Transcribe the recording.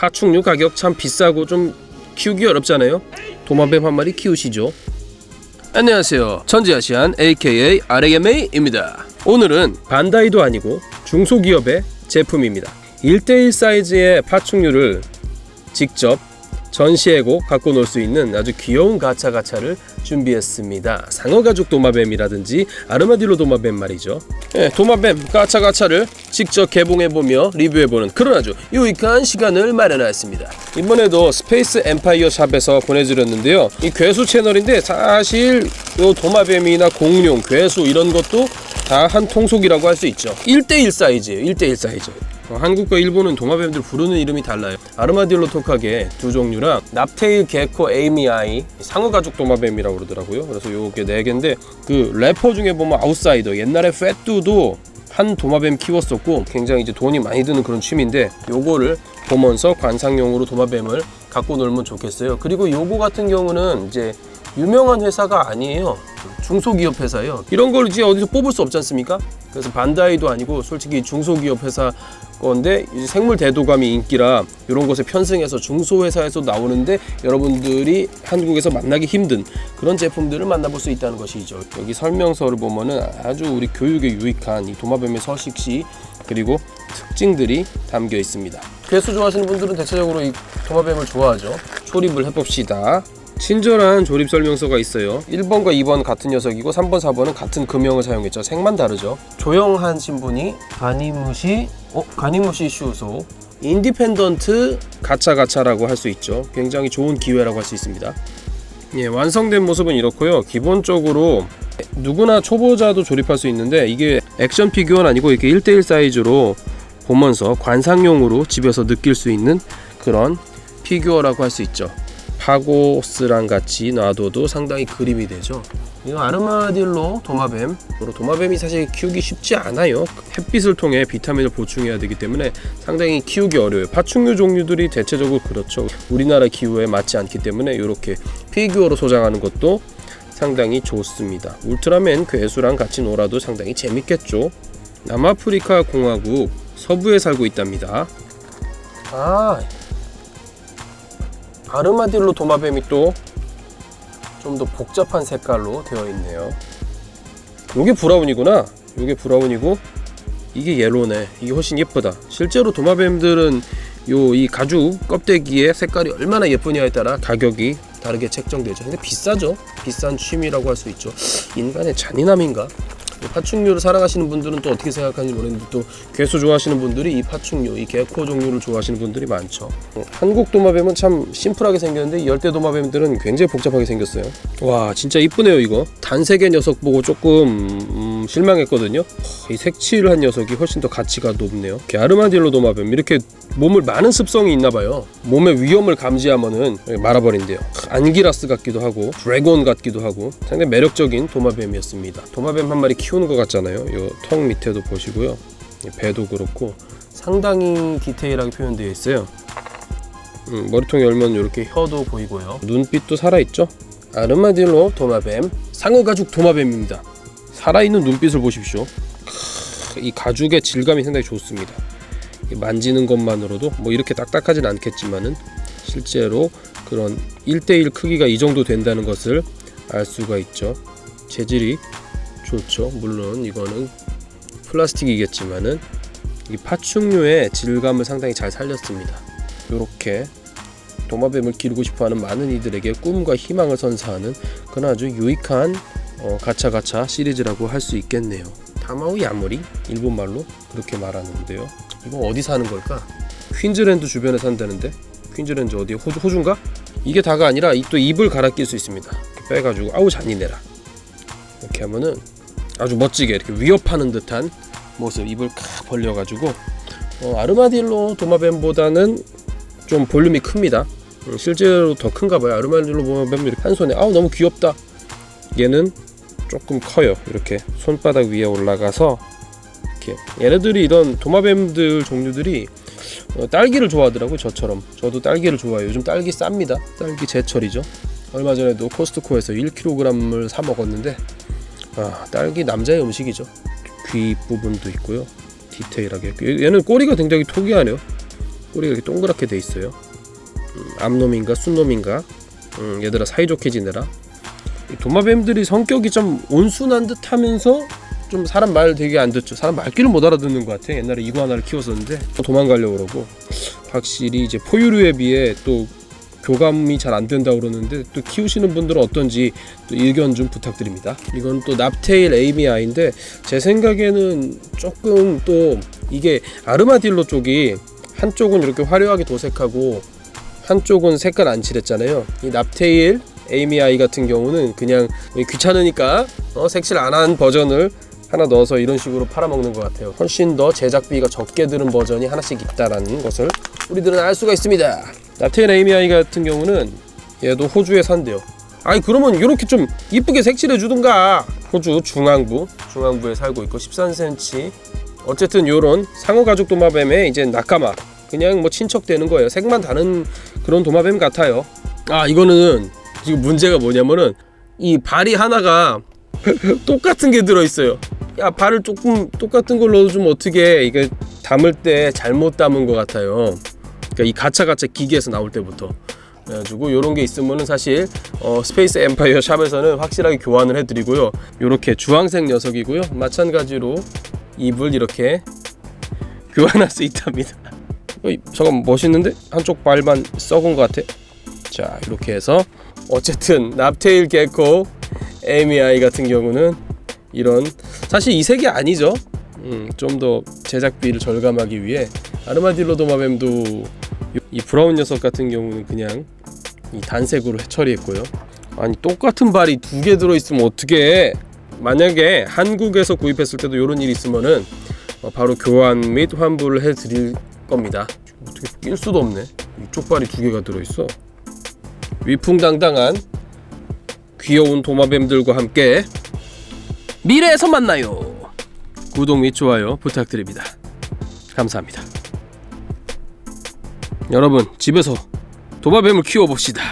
파충류 가격 참 비싸고 좀 키우기 어렵잖아요. 도마뱀 한 마리 키우시죠. 안녕하세요. 전지아시안 AKA RAMA입니다. 오늘은 반다이도 아니고 중소기업의 제품입니다. 1대1 사이즈의 파충류를 직접 전시해고 갖고 놀 수 있는 아주 귀여운 가차 가차를 준비했습니다. 상어 가죽 도마뱀이라든지 아르마딜로 도마뱀 말이죠. 예, 도마뱀 가차 가차를 직접 개봉해 보며 리뷰해 보는 그런 아주 유익한 시간을 마련하였습니다. 이번에도 스페이스 엠파이어 샵에서 보내드렸는데요. 이 괴수 채널인데 사실 요 도마뱀이나 공룡, 괴수 이런 것도 다 한 통속이라고 할 수 있죠. 1대1 사이즈예요. 1대1 사이즈. 어, 한국과 일본은 도마뱀들 부르는 이름이 달라요. 아르마딜로 톡하게 두 종류랑 납테일 게코 에이미아이 상어 가죽 도마뱀이라고 그러더라고요. 그래서 요게 네 개인데 그 래퍼 중에 보면 아웃사이더 옛날에 패뚜도 한 도마뱀 키웠었고 굉장히 이제 돈이 많이 드는 그런 취미인데 요거를 보면서 관상용으로 도마뱀을 갖고 놀면 좋겠어요. 그리고 요거 같은 경우는 이제 유명한 회사가 아니에요. 중소기업 회사예요. 이런 걸 이제 어디서 뽑을 수 없지 않습니까? 그래서 반다이도 아니고 솔직히 중소기업 회사 건데 이제 생물 대도감이 인기라 이런 곳에 편승해서 중소회사에서 나오는데 여러분들이 한국에서 만나기 힘든 그런 제품들을 만나볼 수 있다는 것이죠. 여기 설명서를 보면은 아주 우리 교육에 유익한 이 도마뱀의 서식시 그리고 특징들이 담겨 있습니다. 괴수 좋아하시는 분들은 대체적으로 이 도마뱀을 좋아하죠. 조립을 해봅시다. 친절한 조립 설명서가 있어요. 1번과 2번 같은 녀석이고 3번, 4번은 같은 금형을 사용했죠. 색만 다르죠. 조영하신 분이 가니무시, 어? 가니무시 슈소 인디펜던트 가차가차라고 할 수 있죠. 굉장히 좋은 기회라고 할 수 있습니다. 예, 완성된 모습은 이렇고요. 기본적으로 누구나 초보자도 조립할 수 있는데 이게 액션 피규어는 아니고 이렇게 1대1 사이즈로 보면서 관상용으로 집에서 느낄 수 있는 그런 피규어라고 할 수 있죠. 파고스랑 같이 놔둬도 상당히 그림이 되죠. 이거 아르마딜로 도마뱀. 도마뱀이 사실 키우기 쉽지 않아요. 햇빛을 통해 비타민을 보충해야 되기 때문에 상당히 키우기 어려워요. 파충류 종류들이 대체적으로 그렇죠. 우리나라 기후에 맞지 않기 때문에 이렇게 피규어로 소장하는 것도 상당히 좋습니다. 울트라맨 괴수랑 같이 놀아도 상당히 재밌겠죠. 남아프리카 공화국 서부에 살고 있답니다. 아, 아르마딜로 도마뱀이 또 좀 더 복잡한 색깔로 되어 있네요. 요게 브라운이구나. 요게 브라운이고 이게 옐로네. 이게 훨씬 예쁘다. 실제로 도마뱀들은 요 이 가죽 껍데기의 색깔이 얼마나 예쁘냐에 따라 가격이 다르게 책정되죠. 근데 비싸죠. 비싼 취미라고 할 수 있죠. 인간의 잔인함인가? 이 파충류를 사랑하시는 분들은 또 어떻게 생각하는지 모르겠는데 또 괴수 좋아하시는 분들이 이 파충류, 이 개코 종류를 좋아하시는 분들이 많죠. 어, 한국 도마뱀은 참 심플하게 생겼는데 이 열대 도마뱀들은 굉장히 복잡하게 생겼어요. 와 진짜 이쁘네요 이거. 단색의 녀석 보고 조금 음, 실망했거든요. 허, 이 색칠한 녀석이 훨씬 더 가치가 높네요. 아르마딜로 도마뱀 이렇게 몸을 많은 습성이 있나 봐요. 몸의 위험을 감지하면은 말아버린대요. 안기라스 같기도 하고 드래곤 같기도 하고 상당히 매력적인 도마뱀이었습니다. 도마뱀 한 마리 키우는 것 같잖아요. 요턱 밑에도 보시고요. 이 배도 그렇고 상당히 디테일하게 표현되어 있어요. 음, 머리통 열면 이렇게 혀도 보이고요. 눈빛도 살아있죠. 아르마딜로 도마뱀 상어 가죽 도마뱀입니다. 살아있는 눈빛을 보십시오. 크, 이 가죽의 질감이 상당히 좋습니다. 이 만지는 것만으로도 뭐 이렇게 딱딱하진 않겠지만은 실제로 그런 1대1 크기가 이 정도 된다는 것을 알 수가 있죠. 재질이 좋죠. 물론 이거는 플라스틱이겠지만은 이 파충류의 질감을 상당히 잘 살렸습니다. 이렇게 도마뱀을 기르고 싶어하는 많은 이들에게 꿈과 희망을 선사하는 그런 아주 유익한 어, 가차가차 시리즈라고 할 수 있겠네요. 타마우 야무리 일본 말로 그렇게 말하는데요. 이거 어디 사는 걸까? 퀸즈랜드 주변에 산다는데 퀸즈랜드 어디 호주 호주인가? 이게 다가 아니라 이또 입을 갈아 낄 수 있습니다. 빼가지고 아우 잔인해라. 이렇게 하면은 아주 멋지게 이렇게 위협하는 듯한 모습 입을 칵 벌려가지고 어, 아르마딜로 도마뱀보다는 좀 볼륨이 큽니다. 음, 실제로 더 큰가 봐요. 아르마딜로 도마뱀 이렇게 한 손에 아우 너무 귀엽다. 얘는 조금 커요. 이렇게 손바닥 위에 올라가서 이렇게 얘네들이 이런 도마뱀들 종류들이 어, 딸기를 좋아하더라고요. 저처럼 저도 딸기를 좋아해요. 요즘 딸기 쌉니다. 딸기 제철이죠. 얼마 전에도 코스트코에서 1kg을 사 먹었는데 아, 딸기 남자의 음식이죠. 귀 부분도 있고요. 디테일하게. 얘는 꼬리가 굉장히 특이하네요. 꼬리가 이렇게 동그랗게 돼 있어요. 음, 암놈인가 순놈인가? 음, 얘들아 사이좋게 지내라. 이 도마뱀들이 성격이 좀 온순한 듯 하면서 좀 사람 말 되게 안 듣죠. 사람 말귀를 못 알아듣는 것 같아. 옛날에 이구아나를 키웠었는데 도망가려고 그러고 확실히 이제 포유류에 비해 또 교감이 잘 안 된다 고 그러는데 또 키우시는 분들은 어떤지 또 의견 좀 부탁드립니다. 이건 또 납테일 에이미아인데 제 생각에는 조금 또 이게 아르마딜로 쪽이 한쪽은 이렇게 화려하게 도색하고 한쪽은 색깔 안 칠했잖아요. 이 납테일 에이미 아이 같은 경우는 그냥 귀찮으니까 어, 색칠 안 한 버전을 하나 넣어서 이런 식으로 팔아먹는 것 같아요. 훨씬 더 제작비가 적게 드는 버전이 하나씩 있다라는 것을 우리들은 알 수가 있습니다. 납테일 에이미 아이 같은 경우는 얘도 호주에 산대요. 아니 그러면 이렇게 좀 이쁘게 색칠해 주든가. 호주 중앙부, 중앙부에 살고 있고 13cm. 어쨌든 요런 상어 가죽 도마뱀의 이제 낙가마 그냥 뭐 친척 되는 거예요. 색만 다른 그런 도마뱀 같아요. 아 이거는 지금 문제가 뭐냐면은 이 발이 하나가 똑같은 게 들어 있어요. 야 발을 조금 똑같은 걸 넣어주면 어떻게 이게 담을 때 잘못 담은 것 같아요. 그러니까 이 가차 가차 기계에서 나올 때부터 그래가지고 이런 게 있으면은 사실 어, 스페이스 엠파이어 샵에서는 확실하게 교환을 해드리고요. 이렇게 주황색 녀석이고요. 마찬가지로 입을 이렇게 교환할 수 있답니다. 잠깐 멋있는데 한쪽 발만 썩은 것 같아. 자 이렇게 해서 어쨌든 납테일 개코 에미아이 같은 경우는 이런 사실 이 색이 아니죠. 음, 좀 더 제작비를 절감하기 위해 아르마딜로 도마뱀도 이 브라운 녀석 같은 경우는 그냥 이 단색으로 처리했고요. 아니 똑같은 발이 두 개 들어 있으면 어떻게? 만약에 한국에서 구입했을 때도 이런 일이 있으면은 어, 바로 교환 및 환불을 해드릴 겁니다. 어떻게 낄 수도 없네. 이쪽 발이 두 개가 들어 있어. 위풍당당한 귀여운 도마뱀들과 함께 미래에서 만나요. 구독 및 좋아요 부탁드립니다. 감사합니다. 여러분 집에서 도마뱀을 키워봅시다.